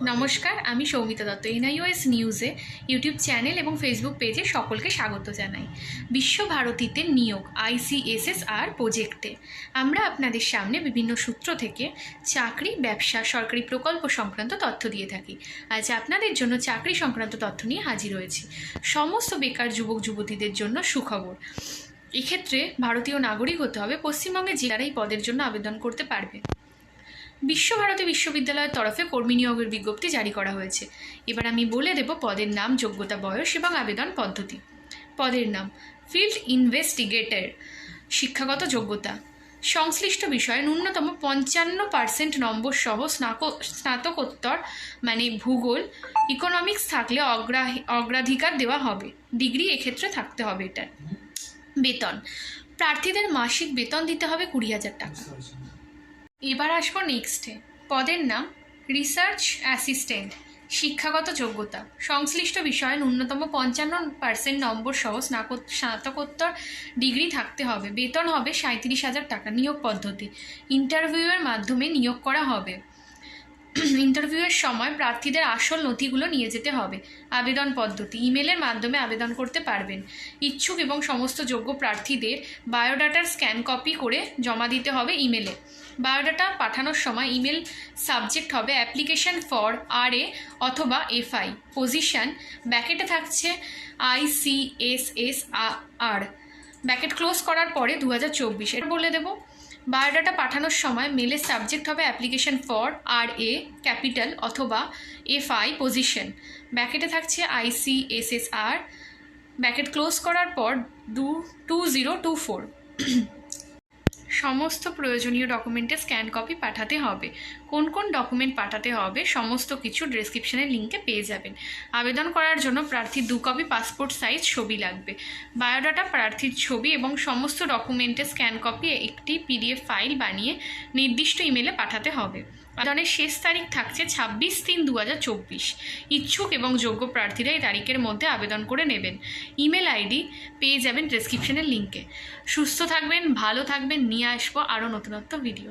নমস্কার, আমি সৌমিতা দত্ত এনআইওএস নিউজে ইউটিউব চ্যানেল এবং ফেসবুক পেজে সকলকে স্বাগত জানাই। বিশ্বভারতীতে নিয়োগ আইসিএসএসআর প্রজেক্টে আমরা আপনাদের সামনে বিভিন্ন সূত্র থেকে চাকরি, ব্যবসা, সরকারি প্রকল্প সংক্রান্ত তথ্য দিয়ে থাকি। আজ আপনাদের জন্য চাকরি সংক্রান্ত তথ্য নিয়ে হাজির হয়েছি। সমস্ত বেকার যুবক, যুবতীদের জন্য সুখবর। এক্ষেত্রে ভারতীয় নাগরিক হতে হবে পশ্চিমবঙ্গে জেলারা এই পদের জন্য আবেদন করতে পারবে। বিশ্বভারতী বিশ্ববিদ্যালয়ের তরফে কর্মী নিয়োগের বিজ্ঞপ্তি জারি করা হয়েছে। এবার আমি বলে দেব পদের নাম, যোগ্যতা, বয়স এবং আবেদন পদ্ধতি। পদের নাম, ফিল্ড ইনভেস্টিগেটর, শিক্ষাগত যোগ্যতা। সংশ্লিষ্ট বিষয়ে ন্যূনতম পঞ্চান্ন পার্সেন্ট নম্বর সহ স্নাক- স্নাতকোত্তর মানে ভূগোল, ইকোনমিক্স থাকলে অগ্রাহী, অগ্রাধিকার দেওয়া হবে। ডিগ্রি এক্ষেত্রে থাকতে হবে এটা বেতন, প্রার্থীদের মাসিক বেতন দিতে হবে কুড়ি হাজার টাকা। এবার আসব নেক্সটে পদের নাম রিসার্চ অ্যাসিস্ট্যান্ট শিক্ষাগত যোগ্যতা। সংশ্লিষ্ট বিষয়ে ন্যূনতম পঞ্চান্ন পার্সেন্ট নম্বর সহ স্নাতক স্নাতকোত্তর ডিগ্রি থাকতে হবে। বেতন হবে সাঁত্রিশ হাজার টাকা নিয়োগ পদ্ধতি। ইন্টারভিউয়ের মাধ্যমে নিয়োগ করা হবে। ইন্টারভিউয়ের সময় প্রার্থীদের আসল নথিগুলো নিয়ে যেতে হবে। আবেদন পদ্ধতি। ইমেলের মাধ্যমে আবেদন করতে পারবেন। ইচ্ছুক এবং সমস্ত যোগ্য প্রার্থীদের বায়োডাটার স্ক্যান কপি করে জমা দিতে হবে ইমেলে। বায়োডাটা পাঠানোর সময় ইমেল সাবজেক্ট হবে অ্যাপ্লিকেশন ফর আর এ অথবা এফআই। পজিশন ব্যাকেটে থাকছে আইসিএসএস আর ব্যাকেট ক্লোজ করার পরে দু হাজার চব্বিশ বলে দেবো। বায়োডাটা পাঠানোর সময় মেলের সাবজেক্ট হবে application for R A, capital অথবা এফ আই পজিশন। ব্যাকেটে থাকছে IC S S R. Bracket close করার পর দু, টু জিরো, টু ফোর। সমস্ত প্রয়োজনীয় ডকুমেন্টের স্ক্যান কপি পাঠাতে হবে। কোন কোন ডকুমেন্ট পাঠাতে হবে, সমস্ত কিছু ডেসক্রিপশনের লিঙ্কে পেয়ে যাবেন। আবেদন করার জন্য প্রার্থীর দু কপি পাসপোর্ট সাইজ ছবি লাগবে। বায়োডাটা প্রার্থীর ছবি এবং সমস্ত ডকুমেন্টের স্ক্যান কপি একটি পিডিএফ ফাইল বানিয়ে নির্দিষ্ট ইমেলে পাঠাতে হবে। আবেদনের শেষ তারিখ থাকছে ছাব্বিশ তিন দু হাজার চব্বিশ। ইচ্ছুক এবং যোগ্য প্রার্থীরা এই তারিখের মধ্যে আবেদন করে নেবেন। ইমেল আইডি পেয়ে যাবেন ডেসক্রিপশনের লিঙ্কে সুস্থ থাকবেন, ভালো থাকবেন, নিয়ে আসব আরও নতুনত্ব ভিডিও।